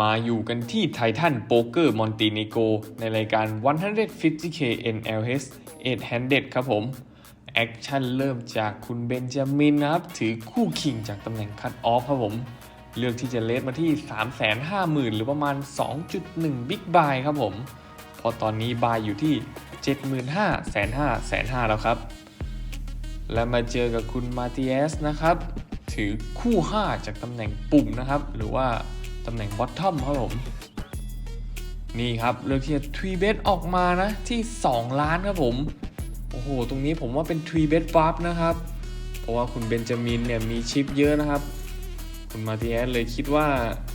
มาอยู่กันที่ไททันโป๊กเกอร์มอนติเนโกในรายการ 150k NLH 8 handed ครับผม แอคชั่นเริ่มจากคุณเบนจามินนะครับ ถือคู่คิงจากตำแหน่งคัตออฟครับผม เลือกที่จะเลสมาที่ 350,000 หรือประมาณ 2.1 บิ๊กบายครับผม พอตอนนี้บายอยู่ที่ 75,000แสนห้าแสนห้าแล้วครับ และมาเจอกับคุณมาติเอสนะครับ ถือคู่ 5 จากตำแหน่งปุ่มนะครับ หรือว่า ตำแหน่งบอททอมครับผม นี่ครับเลือกที่จะทวีเบสออกมานะที่ 2 ล้านครับผม โอ้โห ตรงนี้ผมว่าเป็นทวีเบสบัฟนะครับ เพราะว่าคุณเบนจามินเนี่ยมีชิปเยอะนะครับ คุณมาติเอสเลยคิดว่า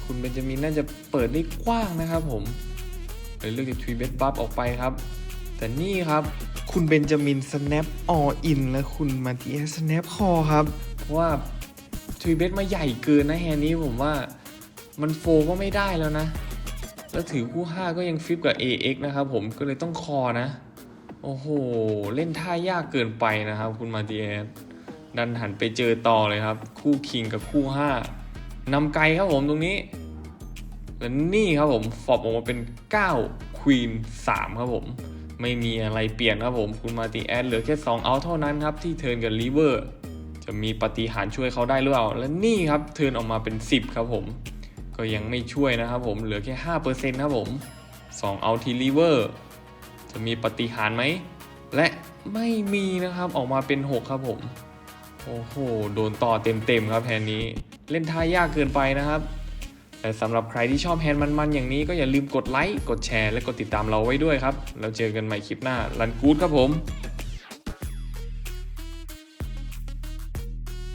คุณเบนจามินน่าจะเปิดได้กว้างนะครับผมเลยเลือกจะทวีเบสบัฟออกไปครับ แต่นี่ครับคุณเบนจามิน snap all in และคุณมาติเอส snap call ครับ เพราะว่าทวีเบสมาใหญ่เกินนะแฮนี้ผมว่า มันโฟก็ไม่ได้แล้วนะ แล้วถือคู่ 5 ก็ยังฟิปกับ AX นะครับผมก็เลยต้องคอนะ โอ้โห เล่นท่ายากเกินไปนะครับ คุณมาติเอสดันหันไปเจอต่อเลยครับ คู่คิงกับคู่ 5นำไกลครับผมตรงนี้และนี่ครับผมฟอบออกมาเป็น9ควีน3ครับผม ไม่มีอะไรเปลี่ยนครับผม คุณมาติแอดเหลือแค่ 2 เอาเท่านั้นครับ ที่เทิร์นกับลีเวอร์จะมีปฏิหารช่วยเขาได้หรือเปล่า และนี่ครับเทิร์นออกมาเป็น 10 ครับผม ก็ยังไม่ช่วยนะครับผมเหลือแค่ 5%ครับผม2เอาทีลีเวอร์จะมีปฏิหารไหม และไม่มีนะครับออกมาเป็น 6 ครับผม โอ้โห โดนต่อเต็มๆครับแฮนนี้ เล่นท่ายากเกินไปนะครับ แต่สำหรับใครที่ชอบแฮนมันๆอย่างนี้ก็อย่าลืมกดไลค์ กดแชร์ และกดติดตามเราไว้ด้วยครับ แล้วเจอกันใหม่คลิปหน้า รันกู๊ดครับผม